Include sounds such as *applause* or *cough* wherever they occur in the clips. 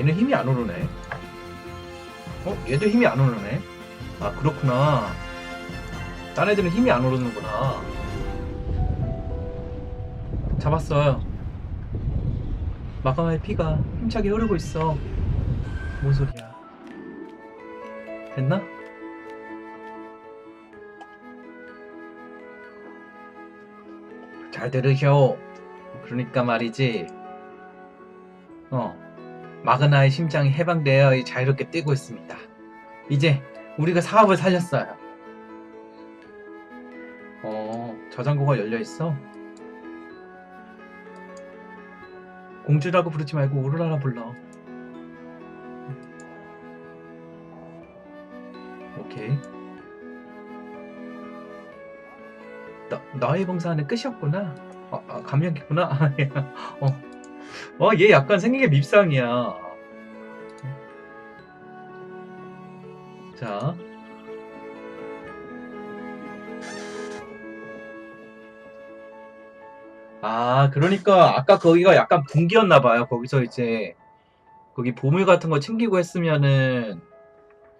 얘는 힘이 안 오르네. 어? 얘도 힘이 안 오르네. 아 그렇구나. 딴 애들은 힘이 안 오르는구나. 잡았어요. 마가마의 피가 힘차게 흐르고 있어. 뭔 소리야? 됐나? 잘 들으셔. 그러니까 말이지. 어, 마그나의 심장이 해방되어 자유롭게 뛰고 있습니다. 이제 우리가 사업을 살렸어요. 어, 저장고가 열려 있어. 공주라고 부르지 말고 오로라라 불러. 오케이. 나, 나의 봉사는 끝이었구나. 감명했구나. 아, 예. 어. *laughs* 어, 얘 약간 생긴 게 밉상이야. 자. 아, 그러니까 아까 거기가 약간 분기였나 봐요. 거기서 이제 거기 보물 같은 거 챙기고 했으면은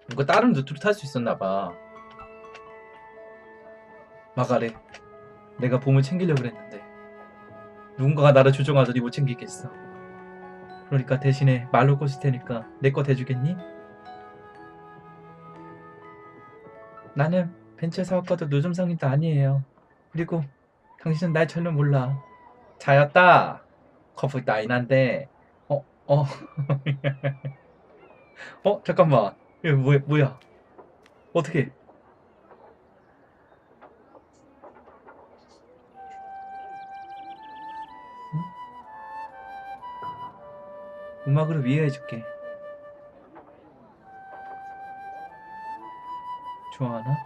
뭔가 다른 루트로 탈수 있었나 봐. 마가래. 내가 보물 챙기려고 그랬는데 누군가가 나를 조종하더니 못 챙기겠어. 그러니까 대신에 말로 꼬실 테니까 내 거 대주겠니? 나는 벤처 사업가도 노점 상인도 아니에요. 그리고 당신은 날 전혀 몰라. 자였다. 커플 따인한데. 어, 어. *laughs* 어, 잠깐만. 이거 뭐야, 뭐야? 어떻게? 음악으로 위로해줄게. 좋아하나?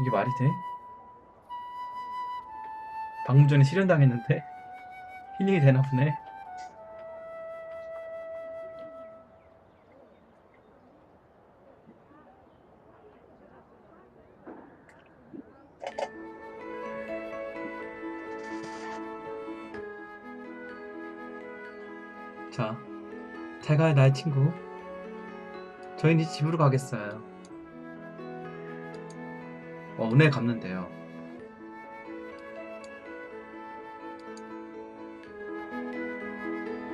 이게 말이 돼? 방금 전에 실현당했는데 힐링이 되나 보네. 자, 잘 가요, 나의 친구. 저희는 이제 집으로 가겠어요. 어, 은혜 갚는데요.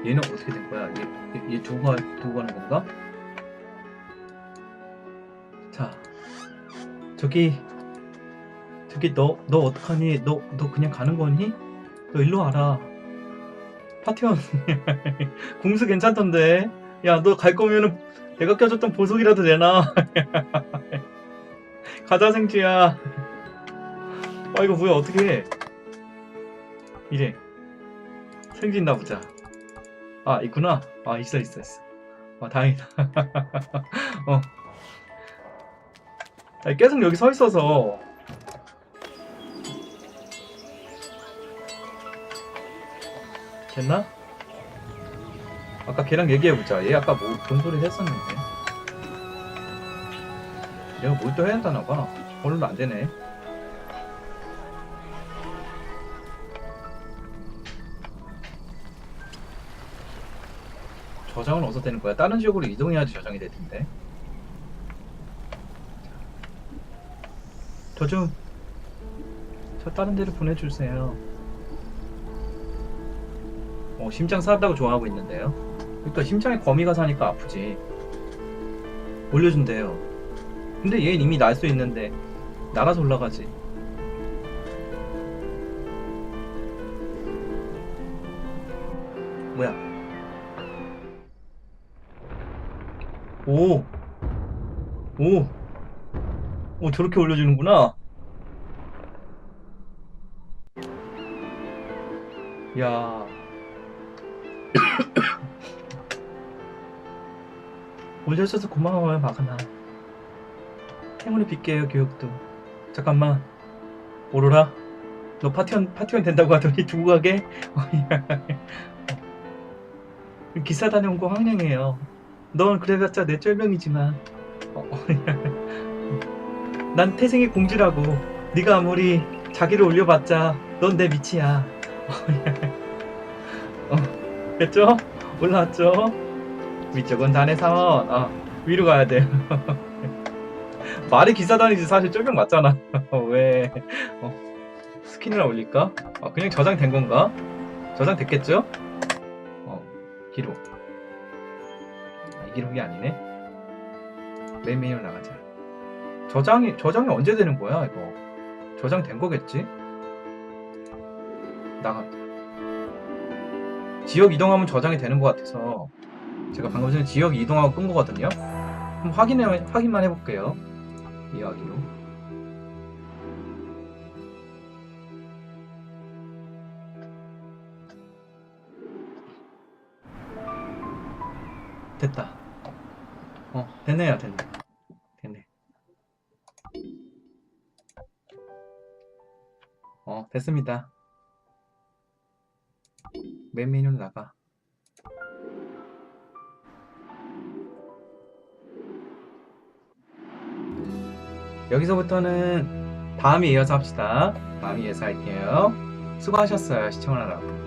얘는 어떻게 된 거야? 얘, 얘, 얘 두고, 가, 두고 가는 건가? 자, 저기, 저기 너, 너 어떡하니? 너, 너 그냥 가는 거니? 너 일로 와라. 파티원, *laughs* 궁수 괜찮던데? 야, 너 갈 거면은 내가 껴줬던 보석이라도 내놔. *laughs* 가자, 생쥐야. 아, 이거 뭐야, 어떻게 해? 이래. 생쥐 있나 보자. 아, 있구나. 아, 있어, 있어, 있어. 아, 다행이다. *laughs* 어. 아니, 계속 여기 서 있어서. 됐나? 아까 걔랑 얘기해보자. 얘 아까 뭐, 그런 소리 했었는데. 내가 뭘 또 해야 한다나 봐. 오늘도 안 되네. 저장은 어디서 되는 거야? 다른 지역으로 이동해야지 저장이 될 텐데. 저 좀, 저 다른 데로 보내주세요. 어, 심장 살았다고 좋아하고 있는데요. 그러니까 심장에 거미가 사니까 아프지. 올려준대요. 근데 얘는 이미 날 수 있는데, 날아서 올라가지. 뭐야? 오! 오! 오, 저렇게 올려주는구나. 야. 올려줘서 고마워요, 마그나. 행운을 빌게요, 교육도. 잠깐만. 오로라. 너 파티원, 파티원 된다고 하더니 두고 가게? *laughs* 기사 다녀온 거 황량해요. 넌 그래봤자 내 쫄병이지만 어, *laughs* 난 태생의 공주라고 네가 아무리 자기를 올려봤자 넌 내 밑이야 어, *laughs* 됐죠? 올라왔죠? 위쪽은 단의 사원. 아, 위로 가야 돼요. *laughs* 말이 기사단이지 사실 쫄병 맞잖아. *laughs* 왜? 어, 스킨을 올릴까? 아, 그냥 저장된 건가? 저장됐겠죠? 어, 기록. 이 기록이 아니네. 메인 메뉴로 나가자. 저장이 저장이 언제 되는 거야 이거? 저장된 거겠지? 나간다. 지역 이동하면 저장이 되는 것 같아서 제가 방금 전에 지역 이동하고 끈 거거든요. 한번 확인해 확인만 해볼게요. 이야기로. 됐다. 어, 됐네요, 됐네. 됐네. 어, 됐습니다. 맨 메뉴로 나가. 여기서부터는 다음에 이어서 합시다. 다음에 이어서 할게요. 수고하셨어요. 시청하느라고.